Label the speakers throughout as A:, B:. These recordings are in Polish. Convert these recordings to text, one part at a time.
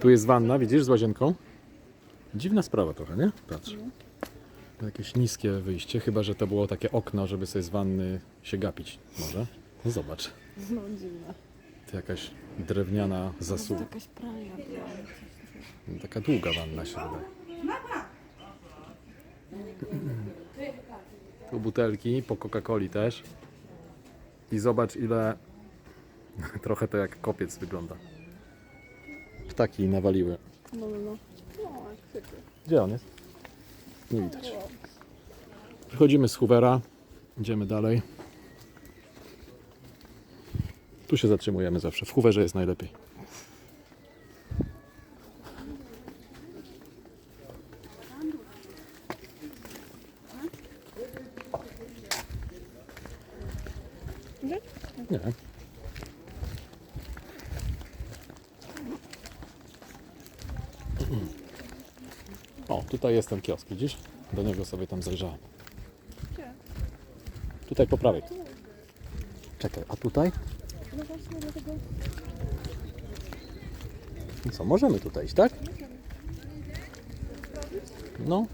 A: Tu jest wanna, widzisz, z łazienką. Dziwna sprawa trochę, nie? Patrz. Jakieś niskie wyjście, chyba że to było takie okno, żeby sobie z wanny się gapić. Może? No zobacz.
B: No dziwne.
A: To jakaś drewniana
B: To
A: zasługa.
B: jakaś była.
A: Taka długa wanna się wydaje. Tu butelki, po Coca-Coli też. I zobacz ile... Trochę to jak kopiec wygląda. Ptaki nawaliły.
B: No, no, no. No, jak.
A: Gdzie on jest? Nie widać. Wychodzimy z Hoovera. Idziemy dalej. Tu się zatrzymujemy zawsze. W Hooverze jest najlepiej.
B: Gdzie?
A: Nie. O, tutaj jest ten kiosk, widzisz? Do niego sobie tam zajrzałem.
B: Gdzie?
A: Tutaj po prawej. Czekaj, a tutaj?
B: No właśnie, dlatego...
A: No co, możemy tutaj iść, tak? No.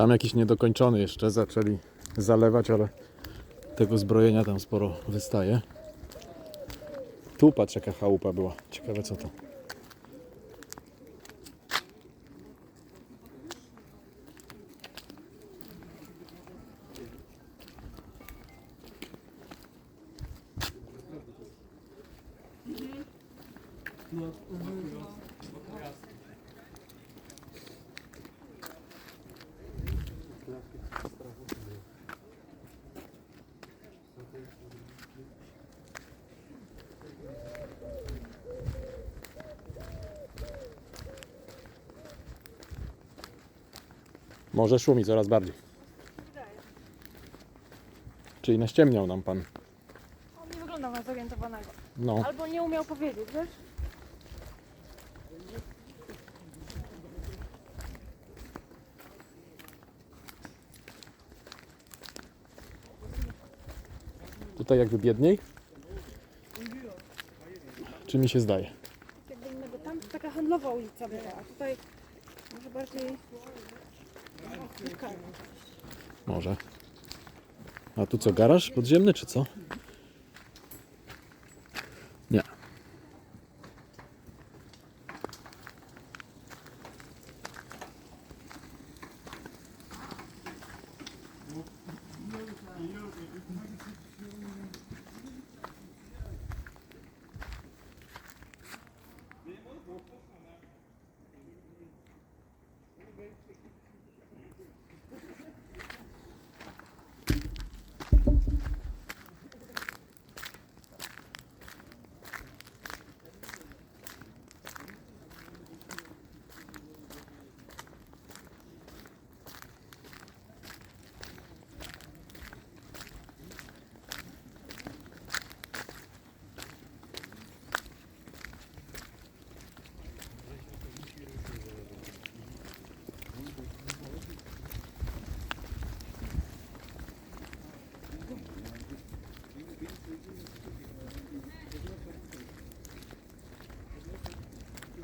A: Tam jakiś niedokończony jeszcze zaczęli zalewać, ale tego zbrojenia tam sporo wystaje. Tu patrz jaka chałupa była. Ciekawe co to. Może szumi coraz bardziej. Czyli naściemniał nam pan.
B: On nie wyglądał na zorientowanego.
A: No.
B: Albo nie umiał powiedzieć, wiesz?
A: Tutaj jakby biedniej? Czy mi się zdaje?
B: Jakby innego. Tam taka handlowa ulica była, a tutaj może bardziej...
A: Może. A tu co, garaż podziemny czy co?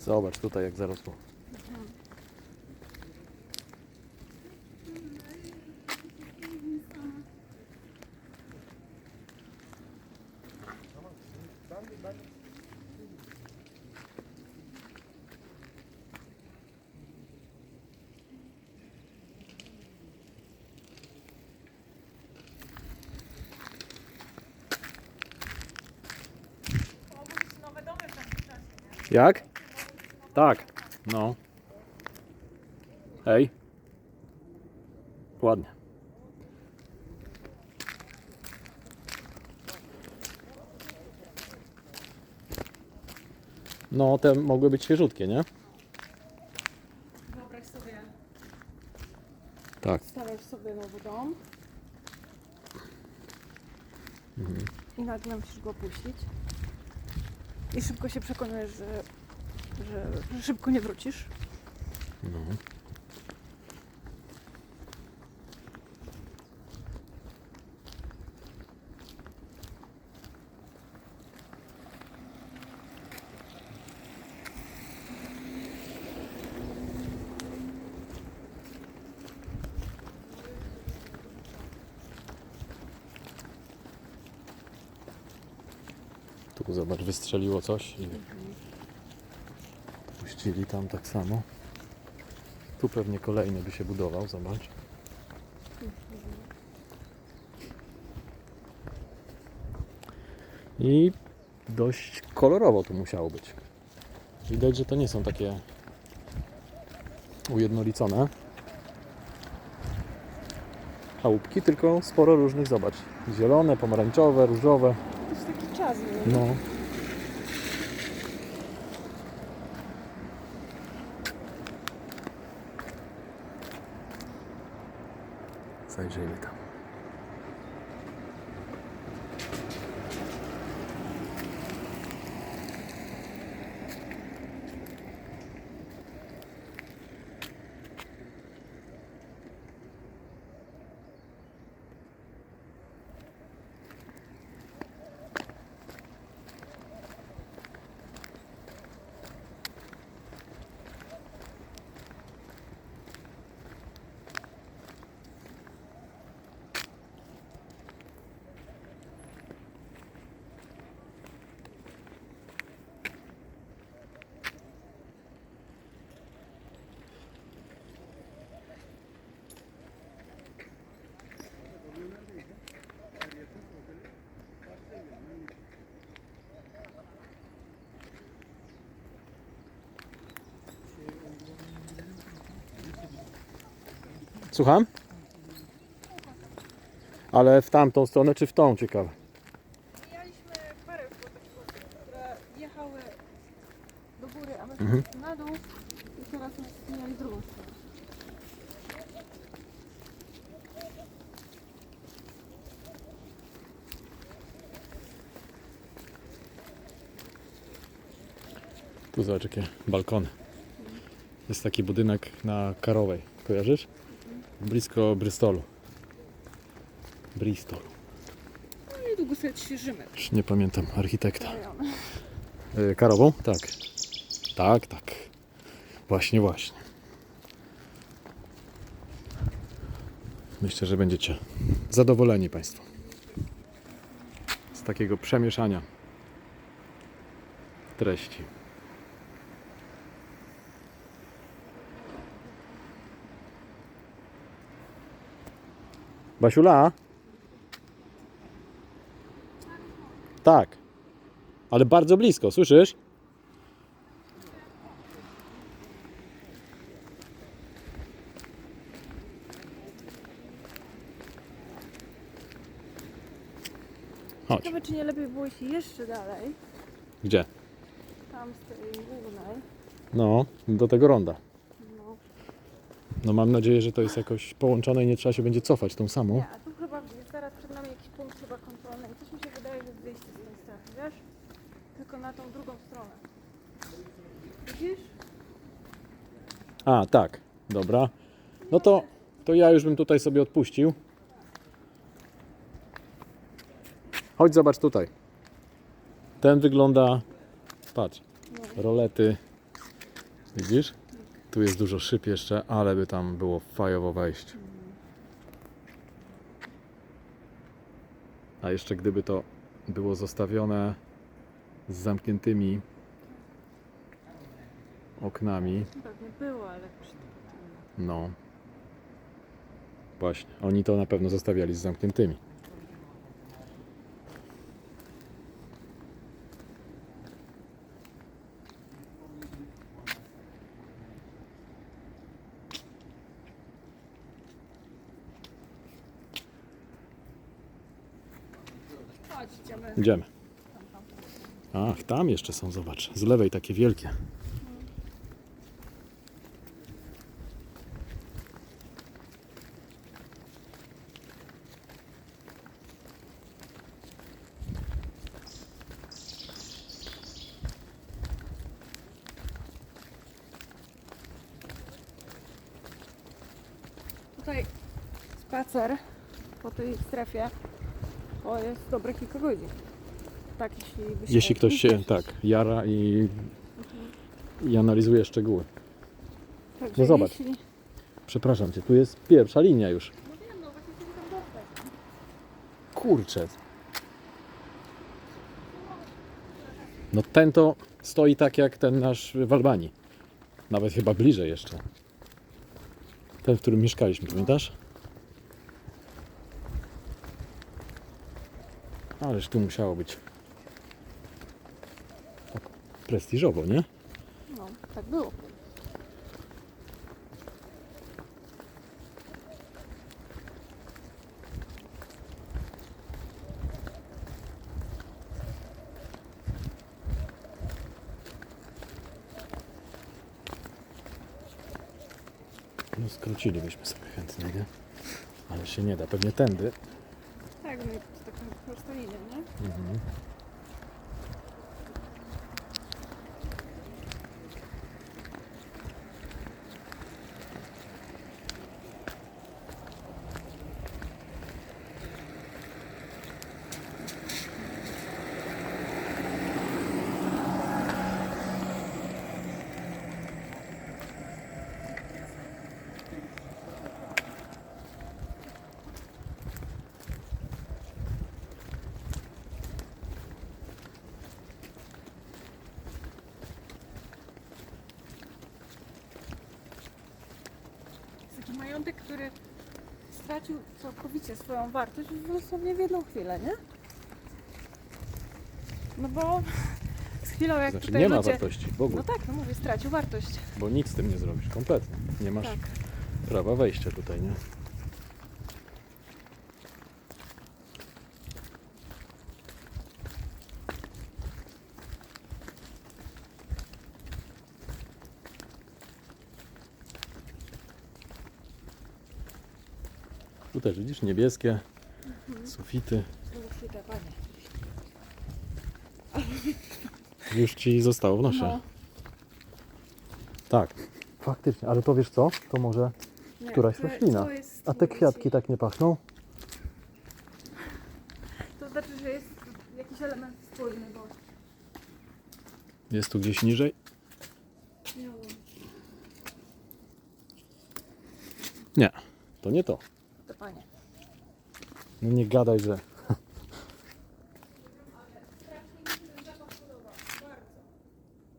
A: Zobacz tutaj jak zarosło. Jak? Tak, no. Hej. Ładnie. No, te mogły być świeżutkie, nie?
B: Wyobraź sobie,
A: Tak.
B: stawiasz sobie nowy dom i nagle musisz go opuścić i szybko się przekonujesz, że, że, szybko nie wrócisz.
A: No. Tu zobacz, wystrzeliło coś i puścili tam tak samo. Tu pewnie kolejny by się budował, zobacz. I dość kolorowo tu musiało być. Widać, że to nie są takie ujednolicone chałupki, tylko sporo różnych, zobacz. Zielone, pomarańczowe, różowe.
B: To jest taki czas, nie?
A: No. Zajrzyjmy tam. Słucham? Ale w tamtą stronę czy w tą ciekawe?
B: Mijaliśmy parę chłopaków, które jechały do góry, a my
A: Mhm.
B: na dół i teraz nas mijali drugą stronę.
A: Tu zobacz jakie balkony. Jest taki budynek na Karowej. Kojarzysz? Blisko Bristolu. Bristol.
B: No i długo sobie ćwiczymy.
A: Już nie pamiętam architekta. E, Karową? Tak. Tak, tak. Właśnie, właśnie. Myślę, że będziecie zadowoleni Państwo z takiego przemieszania treści. Basiula? Tak. Ale bardzo blisko, słyszysz? Chodź.
B: Ciekawe, czy nie lepiej było iść jeszcze dalej,
A: Gdzie?
B: tam z tej głównej.
A: No, do tego ronda.
B: No.
A: Mam nadzieję, że to jest jakoś połączone i nie trzeba się będzie cofać tą samą.
B: Nie, a tu chyba jest zaraz przed nami jakiś punkt chyba kontrolny i coś mi się wydaje, że jest wyjście z tej strefy, wiesz? Tylko na tą drugą stronę. Widzisz?
A: A, tak. Dobra. No to, to ja już bym tutaj sobie odpuścił. Chodź zobacz tutaj. Ten wygląda... Patrz. Rolety. Widzisz? Tu jest dużo szyb jeszcze, ale by tam było fajowo wejść. A jeszcze gdyby to było zostawione z zamkniętymi oknami,
B: Pewnie było, ale
A: no. Właśnie. Oni to na pewno zostawiali z zamkniętymi.
B: Chodź, idziemy.
A: Ach, tam jeszcze są, zobacz. Z lewej takie wielkie.
B: Tutaj spacer po tej strefie to jest dobre kilka godzin. Tak, jeśli
A: Jeśli ktoś się, tak, jara i, i analizuje szczegóły.
B: Także
A: no zobacz.
B: Jeśli...
A: Przepraszam cię, tu jest pierwsza linia już.
B: No wiem, no właśnie chcę tam dostać.
A: Kurczę. No ten to stoi tak jak ten nasz w Albanii. Nawet chyba bliżej jeszcze. Ten, w którym mieszkaliśmy, pamiętasz? Ależ tu musiało być prestiżowo, nie?
B: No, tak było.
A: No skrócilibyśmy sobie chętnie, nie? Ale się nie da, pewnie tędy.
B: Tak, no i to taka prosta linia, nie?
A: Mhm.
B: jest taki majątek, który stracił całkowicie swoją wartość dosłownie w jedną chwilę, nie? No bo z chwilą jak
A: Znaczy
B: tutaj
A: nie ma
B: ludzie...
A: wartości w ogóle,
B: No tak, no mówię, stracił wartość.
A: bo nic z tym nie zrobisz, kompletnie. Nie masz
B: Tak.
A: prawa wejścia tutaj, nie? Też widzisz niebieskie sufity. Już ci zostało w nosie.
B: No,
A: Tak, faktycznie, ale to wiesz co? To może
B: nie,
A: któraś
B: to-
A: roślina.
B: to jest,
A: A te
B: mówię
A: kwiatki tak nie pachną?
B: To znaczy, że jest jakiś element wspólny, bo
A: Jest tu gdzieś niżej?
B: nie wiem.
A: Nie, to nie to.
B: Panie.
A: No nie gadaj, że.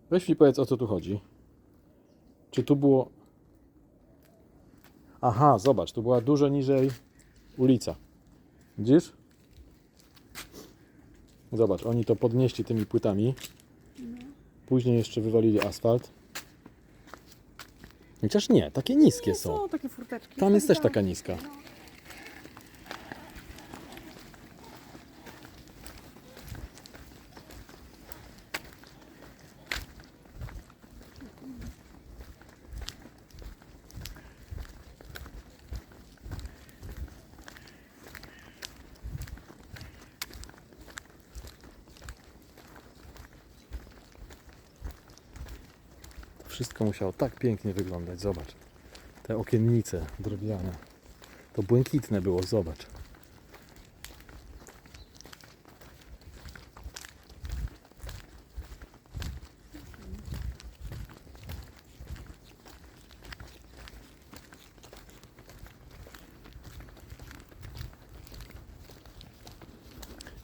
A: Weź mi powiedz o co tu chodzi. Czy tu było. Aha, zobacz, tu była dużo niżej ulica. Widzisz? Zobacz, oni to podnieśli tymi płytami. Później jeszcze wywalili asfalt. Chociaż nie, takie niskie
B: Nie,
A: są.
B: są takie furteczki.
A: Tam jest też
B: Tak,
A: taka niska. To wszystko musiało tak pięknie wyglądać. Zobacz. Te okiennice drewniane. To błękitne było, zobacz.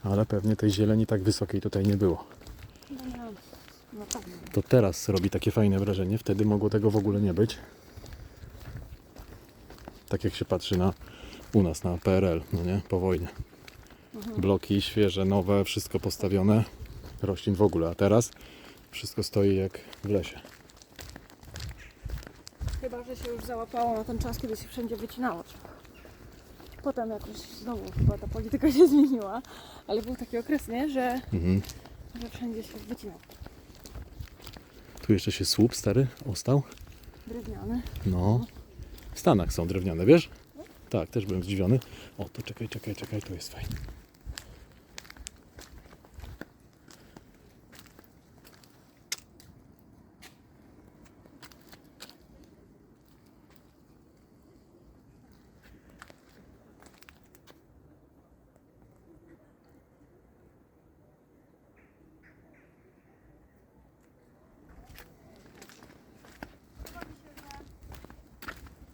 A: Ale pewnie tej zieleni tak wysokiej tutaj nie było.
B: No, nie. no tak.
A: To teraz robi takie fajne wrażenie. Wtedy mogło tego w ogóle nie być. Tak jak się patrzy na u nas na PRL, no nie? Po wojnie. Bloki świeże, nowe, wszystko postawione. Roślin w ogóle, a teraz wszystko stoi jak w lesie.
B: Chyba, że się już załapało na ten czas, kiedy się wszędzie wycinało. Potem jakoś znowu chyba ta polityka się zmieniła, ale był taki okres, nie, że,
A: Mhm.
B: że wszędzie się wycinał.
A: Tu jeszcze się słup stary ostał.
B: Drewniany.
A: No. W Stanach są drewniane, wiesz? Tak, też byłem zdziwiony. O, to czekaj, czekaj, czekaj, to jest fajne.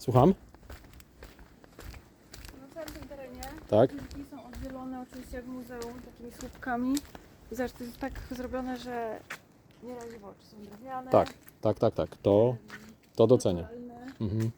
A: Słucham?
B: Na całym tym terenie
A: Tak?
B: Drzwi są oddzielone oczywiście jak w muzeum takimi słupkami. I zobacz, to jest tak zrobione, że nie razi w oczy. Są drewniane.
A: Tak, tak, tak, tak. To, to docenię.
B: naturalne.
A: Mhm.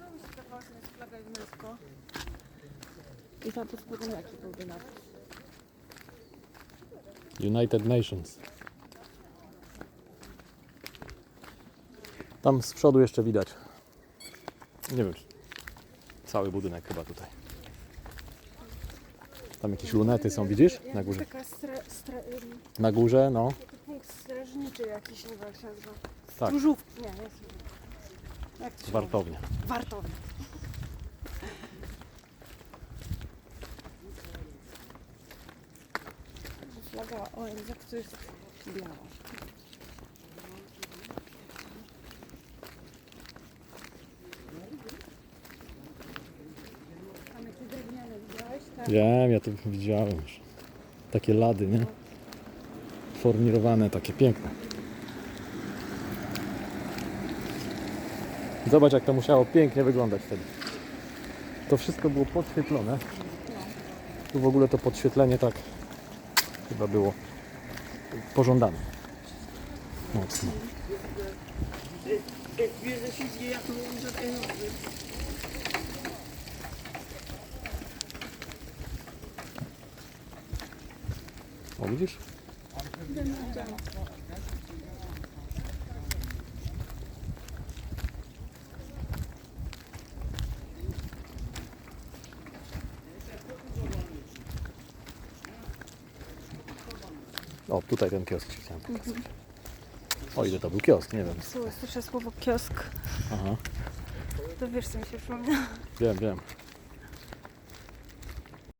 B: No mi się wydawało, że jest flaga UNESCO. I tam pod spodem jaki byłby napis?
A: United Nations. Tam z przodu jeszcze widać. Nie wiem, czy cały budynek chyba tutaj. Tam jakieś lunety są, widzisz? Na górze.
B: Taka
A: Na górze, no.
B: punkt strażniczy jakiś, nie wiem jak się nazywa.
A: Tak,
B: Stróżówki, nie,
A: wartownia.
B: Wartownia. Flaga ONZ, to jest biała.
A: Wiem, ja to widziałem już. Takie lady, nie? Formirowane, takie piękne. Zobacz, jak to musiało pięknie wyglądać wtedy. To wszystko było podświetlone. Tu w ogóle to podświetlenie tak chyba było pożądane. Mocno. O, widzisz? O, tutaj ten kiosk ci chciałem pokazać. O, ile to był kiosk, nie wiem.
B: Słyszę słowo kiosk,
A: Aha,
B: to wiesz co mi się przypomina.
A: wiem, wiem.